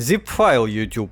Zipfile YouTube.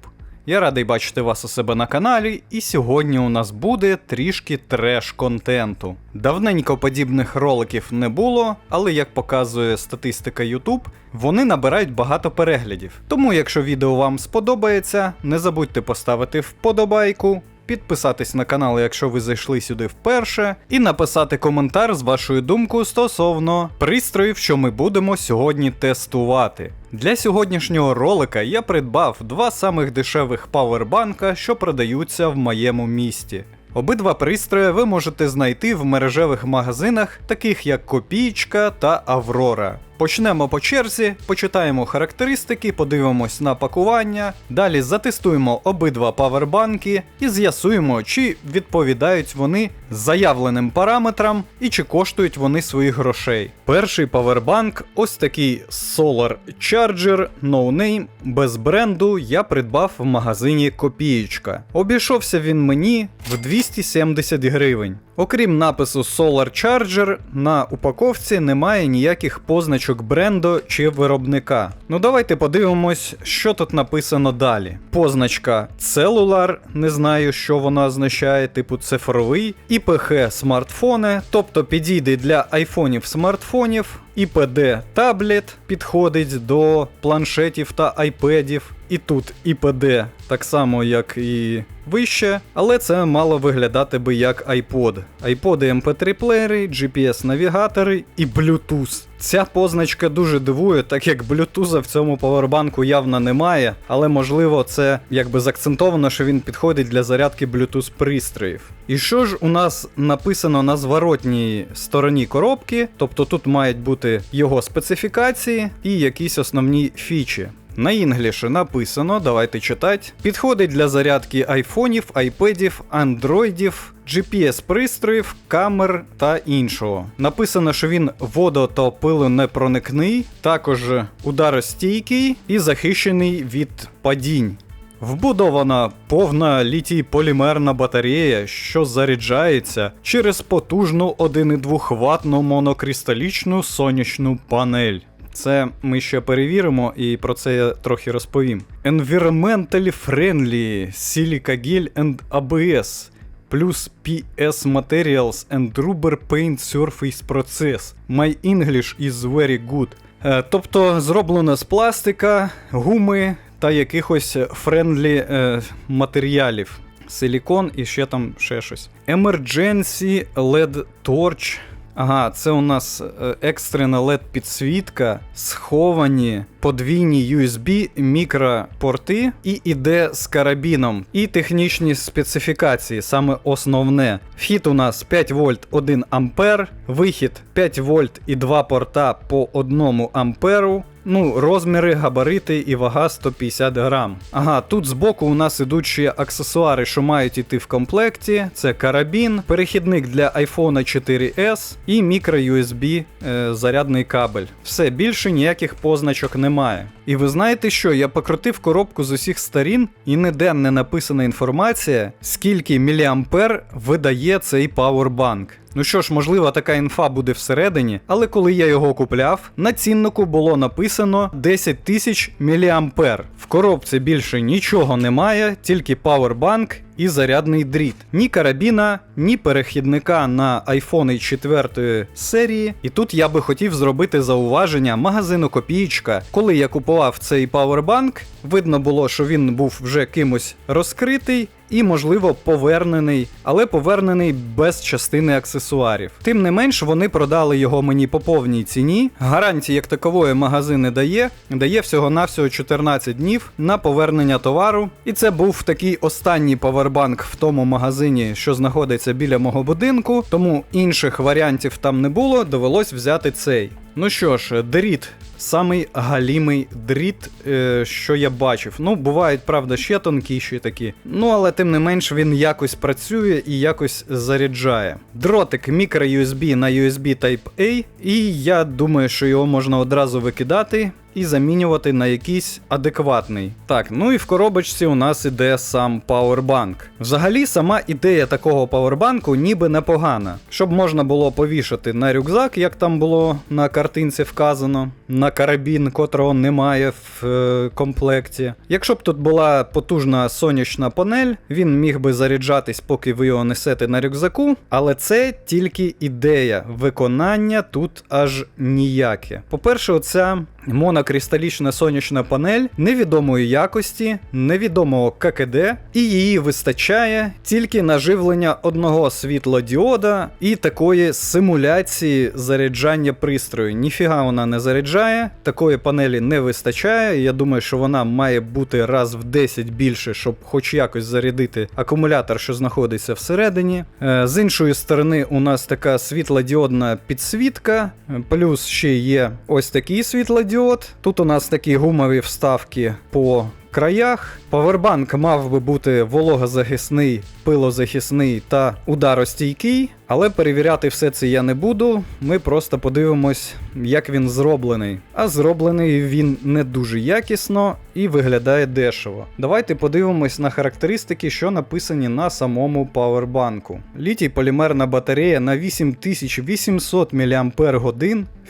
Я радий бачити вас у себе на каналі, і сьогодні у нас буде трішки треш-контенту. Давненько подібних роликів не було, але як показує статистика YouTube, вони набирають багато переглядів. Тому, якщо відео вам сподобається, не забудьте поставити вподобайку, підписатись на канал, якщо ви зайшли сюди вперше, і написати коментар з вашою думкою стосовно пристроїв, що ми будемо сьогодні тестувати. Для сьогоднішнього ролика я придбав два самих дешевих павербанка, що продаються в моєму місті. Обидва пристрої ви можете знайти в мережевих магазинах, таких як Копійчка та Аврора. Почнемо по черзі, почитаємо характеристики, подивимось на пакування, далі затестуємо обидва павербанки і з'ясуємо, чи відповідають вони заявленим параметрам і чи коштують вони своїх грошей. Перший павербанк, ось такий Solar Charger No Name без бренду, я придбав в магазині Копієчка. Обійшовся він мені в 270 гривень. Окрім напису Solar Charger, на упаковці немає ніяких позначок бренду чи виробника. Ну давайте подивимось, що тут написано далі. Позначка Cellular, не знаю, що вона означає, типу цифровий, IPH смартфони, тобто підійде для айфонів смартфонів. IPD таблет підходить до планшетів та айпедів. І тут IPD так само, як і вище, але це мало виглядати би як iPod. iPod MP3 плеєри, GPS-навігатори і Bluetooth. Ця позначка дуже дивує, так як Bluetooth в цьому павербанку явно немає, але можливо це якби закцентовано, що він підходить для зарядки Bluetooth пристроїв. І що ж у нас написано на зворотній стороні коробки, тобто тут мають бути його специфікації і якісь основні фічі. На інгліші написано, давайте читати. Підходить для зарядки айфонів, айпедів, андроїдів, GPS-пристроїв, камер та іншого. Написано, що він водо та пилонепроникний, також ударостійкий і захищений від падінь. Вбудована повна літій полімерна батарея, що заряджається через потужну 1,2 ватну монокристалічну сонячну панель. Це ми ще перевіримо, і про це я трохи розповім. Environmentally friendly Silica Gel and ABS плюс PS Materials and Rubber Paint Surface Process. My English is very good. Е, тобто зроблено з пластика, гуми та якихось френдлі е, матеріалів. Силікон і ще там ще щось. Emergency LED Torch. Ага, це у нас е, екстрена LED підсвітка, сховані подвійні USB мікропорти і іде з карабіном. І технічні специфікації, саме основне. Вхід у нас 5 вольт 1 ампер, вихід 5 вольт і 2 порта по 1 амперу. Ну, розміри, габарити і вага 150 грам. Ага, тут збоку у нас ідуть ще аксесуари, що мають іти в комплекті. Це карабін, перехідник для iPhone 4S і мікро-USB е, зарядний кабель. Все, більше ніяких позначок немає. І ви знаєте що? Я покрутив коробку з усіх сторін, і ніде не написана інформація, скільки міліампер видає цей пауербанк. Ну що ж, можливо, така інфа буде всередині, але коли я його купляв, на ціннику було написано 10 тисяч міліампер. В коробці більше нічого немає, тільки пауербанк і зарядний дріт. Ні карабіна, ні перехідника на iPhone 4 серії. І тут я би хотів зробити зауваження магазину Копієчка. Коли я купував цей пауербанк, видно було, що він був вже кимось розкритий. І, можливо, повернений, але повернений без частини аксесуарів. Тим не менш, вони продали його мені по повній ціні. Гарантії як такової магазин не дає, дає всього-навсього 14 днів на повернення товару. І це був такий останній павербанк в тому магазині, що знаходиться біля мого будинку, тому інших варіантів там не було, довелось взяти цей. Ну що ж, дріт. Самий галімий дріт, е, що я бачив. Ну, бувають, правда, ще тонкіші такі. Ну, але тим не менш він якось працює і якось заряджає. Дротик мікро-USB на USB Type-A, і я думаю, що його можна одразу викидати. І замінювати на якийсь адекватний. Так, ну і в коробочці у нас іде сам пауербанк. Взагалі, сама ідея такого пауербанку ніби непогана, щоб можна було повішати на рюкзак, як там було на картинці вказано, на карабін, котрого немає в е, комплекті. Якщо б тут була потужна сонячна панель, він міг би заряджатись, поки ви його несете на рюкзаку, але це тільки ідея. Виконання тут аж ніяке. По-перше, оця монокристалічна сонячна панель невідомої якості, невідомого ККД, і її вистачає тільки на живлення одного світлодіода і такої симуляції заряджання пристрою. Ніфіга вона не заряджає, такої панелі не вистачає. Я думаю, що вона має бути раз в 10 більше, щоб хоч якось зарядити акумулятор, що знаходиться всередині. Е, З іншої сторони, у нас така світлодіодна підсвітка, плюс ще є ось такий світлодіод. Тут у нас такі гумові вставки по краях. Павербанк мав би бути вологозахисний, пилозахисний та ударостійкий, але перевіряти все це я не буду. Ми просто подивимось, як він зроблений. А зроблений він не дуже якісно і виглядає дешево. Давайте подивимось на характеристики, що написані на самому павербанку. Літій полімерна батарея на 8800 мАч.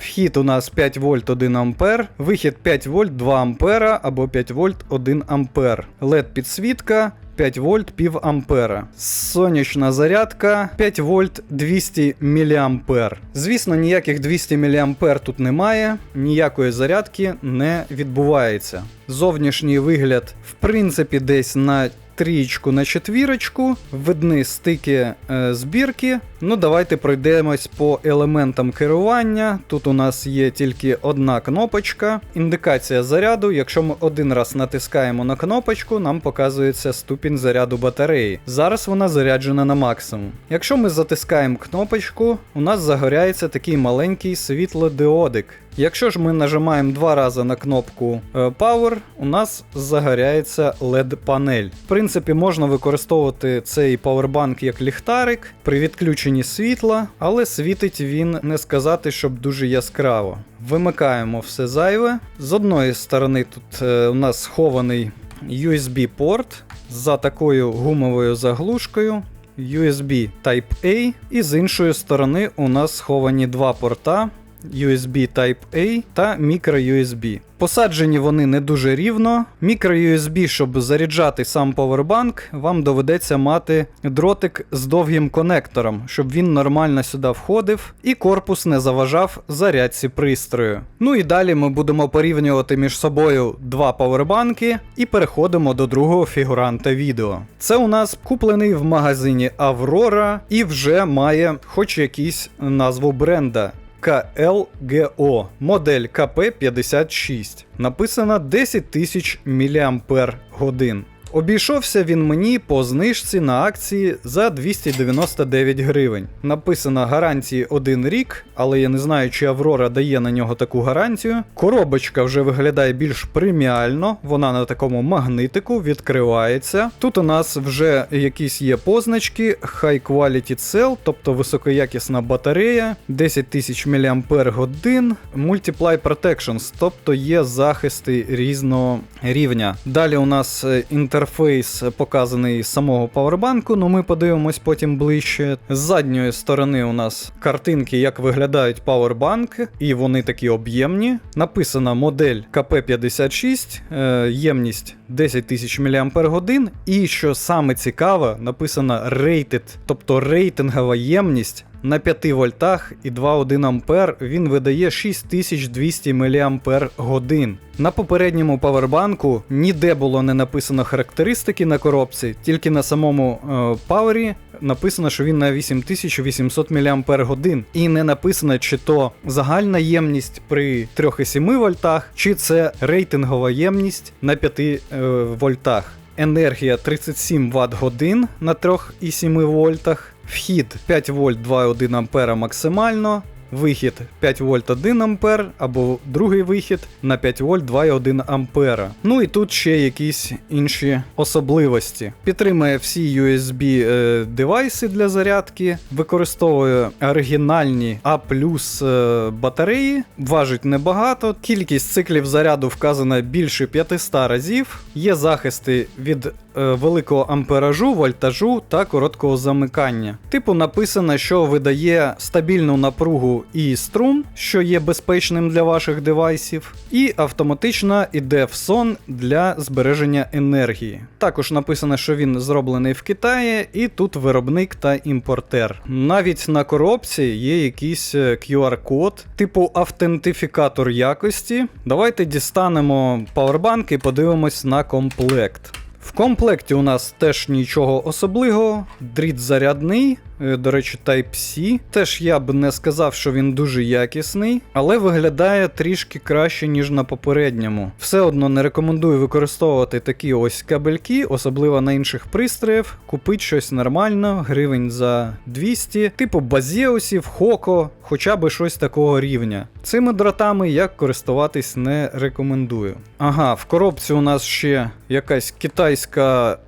Вхід у нас 5 вольт 1 ампер, вихід 5 вольт 2 ампера або 5 вольт 1 ампер. LED підсвітка 5 вольт пів ампера. Сонячна зарядка 5 вольт 200 мА. Звісно, ніяких 200 мА тут немає, ніякої зарядки не відбувається. Зовнішній вигляд, в принципі, десь на трієчку на четвірочку, видні стики е, збірки. Ну, давайте пройдемось по елементам керування. Тут у нас є тільки одна кнопочка. Індикація заряду. Якщо ми один раз натискаємо на кнопочку, нам показується ступінь заряду батареї. Зараз вона заряджена на максимум. Якщо ми затискаємо кнопочку, у нас загоряється такий маленький світлодіодик. Якщо ж ми нажимаємо два рази на кнопку е, Power, у нас загоряється LED-панель. В принципі, можна використовувати цей павербанк як ліхтарик при відключенні світла, але світить він не сказати, щоб дуже яскраво. Вимикаємо все зайве. З одної сторони, тут е, у нас схований USB-порт за такою гумовою заглушкою. USB Type-A, і з іншої сторони у нас сховані два порта USB Type-A та microUSB. Посаджені вони не дуже рівно. Micro-USB, щоб заряджати сам повербанк, вам доведеться мати дротик з довгим конектором, щоб він нормально сюди входив і корпус не заважав зарядці пристрою. Ну і далі ми будемо порівнювати між собою два повербанки і переходимо до другого фігуранта відео. Це у нас куплений в магазині Аврора і вже має хоч якийсь назву бренда. KLGO, модель КП56. Написано 10 тисяч мАч. Обійшовся він мені по знижці на акції за 299 гривень. Написано гарантії 1 рік, але я не знаю, чи Аврора дає на нього таку гарантію. Коробочка вже виглядає більш преміально, вона на такому магнитику відкривається. Тут у нас вже якісь є позначки, High Quality Cell, тобто високоякісна батарея, 10 тисяч мАч, Multiply Protections, тобто є захисти різного рівня. Далі у нас інтерфейс інтерфейс показаний з самого павербанку, але ми подивимось потім ближче. З задньої сторони у нас картинки, як виглядають павербанки, і вони такі об'ємні. Написана модель КП56, е, ємність 10 тисяч мАч. І що саме цікаве, написано Rated, тобто рейтингова ємність на 5 вольтах і 2,1 ампер він видає 6200 мАч. На попередньому павербанку ніде було не написано характеристики на коробці, тільки на самому е, павері написано, що він на 8800 мАч. І не написано, чи то загальна ємність при 3,7 вольтах, чи це рейтингова ємність на 5 е, вольтах. Енергія 37 Вт годин на 3,7 вольтах. Вхід 5 вольт 2,1 ампера максимально. Вихід 5 вольт 1 ампер, або другий вихід на 5 вольт 2,1 ампера. Ну і тут ще якісь інші особливості. Підтримує всі USB е, девайси для зарядки, використовує оригінальні А е, батареї, важить небагато. Кількість циклів заряду вказана більше 500 разів. Є захисти від великого амперажу, вольтажу та короткого замикання. Типу написано, що видає стабільну напругу і струм, що є безпечним для ваших девайсів, і автоматично йде в сон для збереження енергії. Також написано, що він зроблений в Китаї, і тут виробник та імпортер. Навіть на коробці є якийсь е, QR-код, типу автентифікатор якості. Давайте дістанемо павербанк і подивимось на комплект. В комплекті у нас теж нічого особливого. Дріт зарядний, е, до речі, Type-C. Теж я б не сказав, що він дуже якісний, але виглядає трішки краще, ніж на попередньому. Все одно не рекомендую використовувати такі ось кабельки, особливо на інших пристроїв. Купить щось нормально, гривень за 200, типу базіосів, хоко, хоча б щось такого рівня. Цими дротами я користуватись не рекомендую. Ага, в коробці у нас ще якась китайська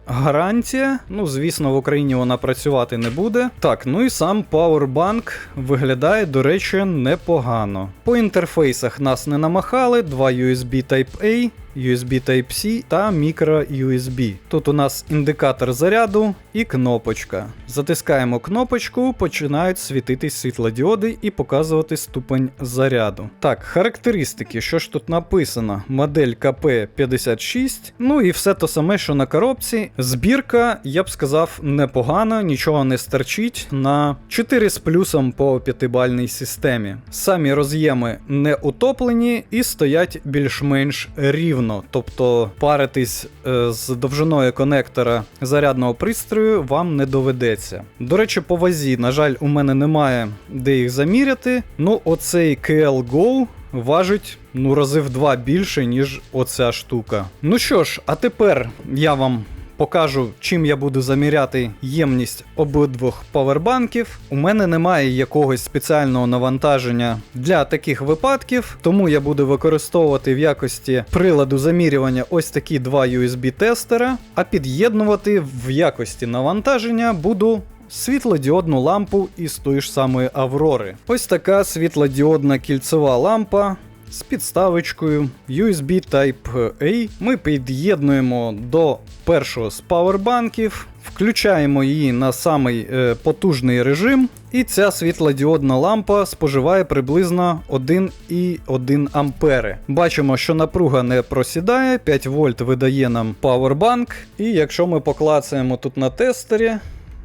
гарантія. Ну, звісно, в Україні вона працювати не буде. Так, ну і сам Powerbank виглядає, до речі, непогано. По інтерфейсах нас не намахали, два USB Type-A. USB Type-C та Micro USB. Тут у нас індикатор заряду і кнопочка. Затискаємо кнопочку, починають світитись світлодіоди і показувати ступень заряду. Так, характеристики, що ж тут написано? Модель КП56. Ну і все то саме, що на коробці. Збірка, я б сказав, непогана, нічого не стерчить на 4 з плюсом по 5-бальній системі. Самі роз'єми не утоплені і стоять більш-менш рівно. Тобто паритись е, з довжиною конектора зарядного пристрою вам не доведеться. До речі, по вазі, на жаль, у мене немає де їх заміряти. Ну, оцей KL Go важить ну рази в два більше, ніж оця штука. Ну що ж, а тепер я вам. Покажу, чим я буду заміряти ємність обидвох павербанків. У мене немає якогось спеціального навантаження для таких випадків, тому я буду використовувати в якості приладу замірювання ось такі два USB-тестера, а під'єднувати в якості навантаження буду світлодіодну лампу із тої ж самої Аврори. Ось така світлодіодна кільцева лампа. З підставочкою USB Type-A ми під'єднуємо до першого з павербанків, включаємо її на самий е, потужний режим, і ця світлодіодна лампа споживає приблизно 1,1 ампери. Бачимо, що напруга не просідає, 5 вольт видає нам павербанк, і якщо ми поклацаємо тут на тестері,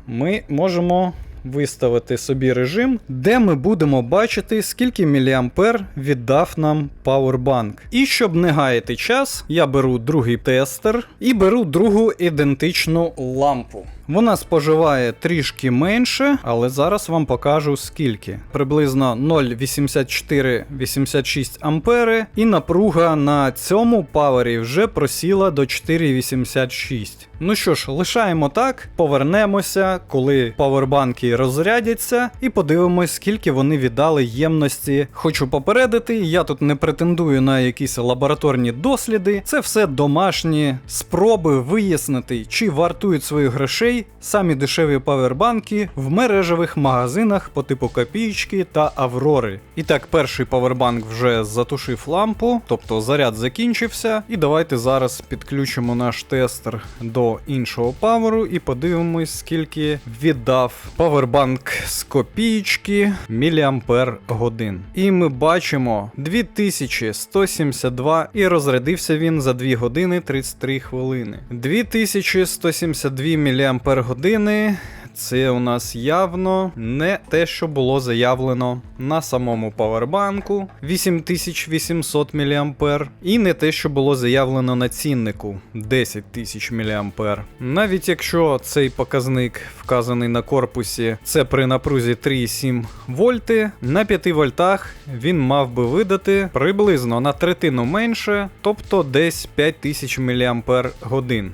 ми можемо виставити собі режим, де ми будемо бачити, скільки міліампер віддав нам Powerbank. І щоб не гаяти час, я беру другий тестер і беру другу ідентичну лампу. Вона споживає трішки менше, але зараз вам покажу скільки. Приблизно 0,8486 ампери, і напруга на цьому павері вже просіла до 4,86. Ну що ж, лишаємо так, повернемося, коли павербанки розрядяться, і подивимось, скільки вони віддали ємності. Хочу попередити, я тут не претендую на якісь лабораторні досліди. Це все домашні спроби вияснити, чи вартують своїх грошей самі дешеві павербанки в мережевих магазинах по типу копійки та Аврори. І так, перший павербанк вже затушив лампу, тобто заряд закінчився. І давайте зараз підключимо наш тестер до іншого паверу і подивимось, скільки віддав павербанк з копійки міліампер годин. І ми бачимо 2172 і розрядився він за 2 години 33 хвилини. 2172 міліампер години. Це у нас явно не те, що було заявлено на самому павербанку 8800 мА, і не те, що було заявлено на ціннику 10 тисяч мА. Навіть якщо цей показник вказаний на корпусі, це при напрузі 3,7 вольти, на 5 вольтах він мав би видати приблизно на третину менше, тобто десь 5000 мАч.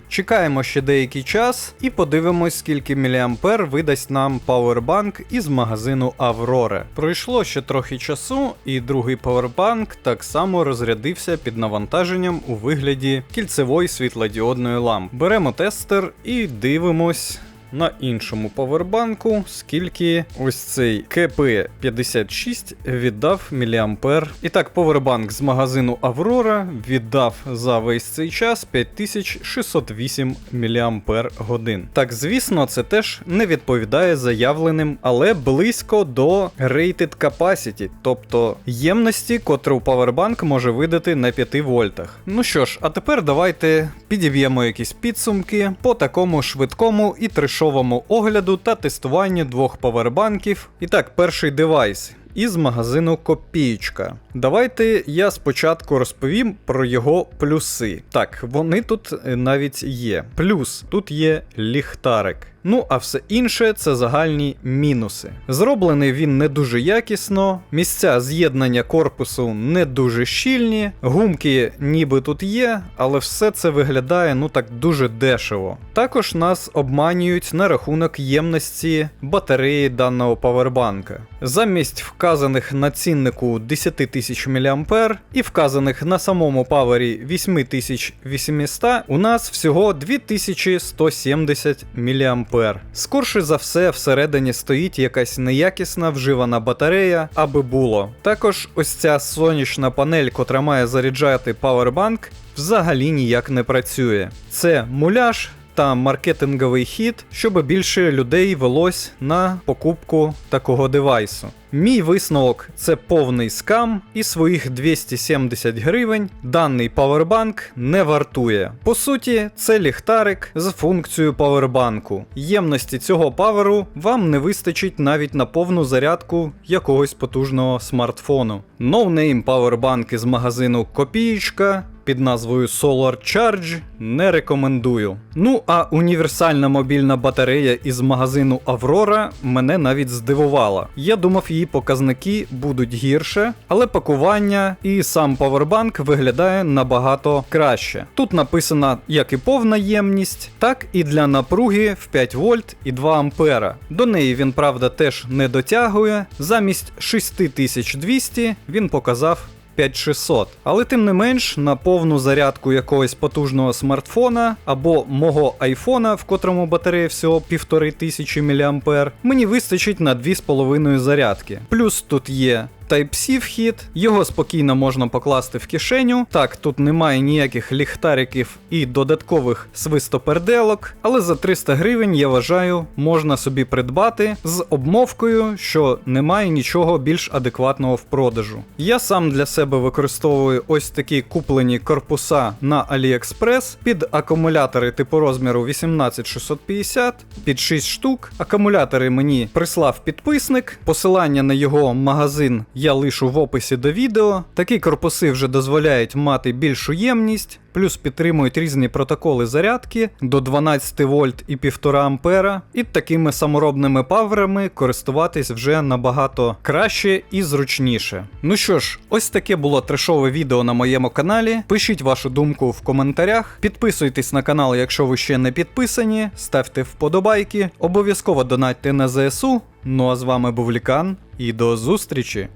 Чекаємо ще деякий час і подивимось, скільки мА мА видасть нам пауербанк із магазину Avrore. Пройшло ще трохи часу, і другий пауербанк так само розрядився під навантаженням у вигляді кільцевої світлодіодної лампи. Беремо тестер і дивимось. На іншому павербанку, скільки ось цей КП56 віддав міліампер. І так, павербанк з магазину Аврора віддав за весь цей час 5608 міліампер годин. Так, звісно, це теж не відповідає заявленим, але близько до rated capacity, тобто ємності, котру павербанк може видати на 5 вольтах. Ну що ж, а тепер давайте підіб'ємо якісь підсумки по такому швидкому і трешовому огляду та тестуванню двох павербанків. І так, перший девайс. Із магазину Копієчка. Давайте я спочатку розповім про його плюси. Так, вони тут е, навіть є. Плюс тут є ліхтарик. Ну, а все інше це загальні мінуси. Зроблений він не дуже якісно, місця з'єднання корпусу не дуже щільні, гумки ніби тут є, але все це виглядає ну так дуже дешево. Також нас обманюють на рахунок ємності батареї даного павербанка. Замість вказаних на ціннику 10 тисяч мА і вказаних на самому павері 8800, у нас всього 2170 мА. Скорше за все, всередині стоїть якась неякісна вживана батарея, аби було. Також ось ця сонячна панель, котра має заряджати павербанк, взагалі ніяк не працює. Це муляж. Та маркетинговий хід, щоб більше людей велось на покупку такого девайсу. Мій висновок це повний скам, і своїх 270 гривень даний павербанк не вартує. По суті, це ліхтарик з функцією павербанку. Ємності цього паверу вам не вистачить навіть на повну зарядку якогось потужного смартфону. Ноунейм павербанк із магазину Копієчка під назвою Solar Charge не рекомендую. Ну а універсальна мобільна батарея із магазину Aurora мене навіть здивувала. Я думав, її показники будуть гірше, але пакування і сам павербанк виглядає набагато краще. Тут написана як і повна ємність, так і для напруги в 5 вольт і 2 ампера. До неї він, правда, теж не дотягує. Замість 6200 він показав 5600. Але тим не менш, на повну зарядку якогось потужного смартфона або мого айфона, в котрому батарея всього 1500 мА, мені вистачить на 2,5 зарядки. Плюс тут є Type-C вхід, його спокійно можна покласти в кишеню. Так, тут немає ніяких ліхтариків і додаткових свистоперделок, але за 300 гривень, я вважаю, можна собі придбати з обмовкою, що немає нічого більш адекватного в продажу. Я сам для себе використовую ось такі куплені корпуса на AliExpress під акумулятори типу розміру 18650 під 6 штук. Акумулятори мені прислав підписник, посилання на його магазин я лишу в описі до відео. Такі корпуси вже дозволяють мати більшу ємність, плюс підтримують різні протоколи зарядки до 12 вольт і 1,5 ампера. І такими саморобними паверами користуватись вже набагато краще і зручніше. Ну що ж, ось таке було трешове відео на моєму каналі. Пишіть вашу думку в коментарях, підписуйтесь на канал, якщо ви ще не підписані, ставте вподобайки, обов'язково донатьте на ЗСУ. Ну а з вами був Лікан і до зустрічі!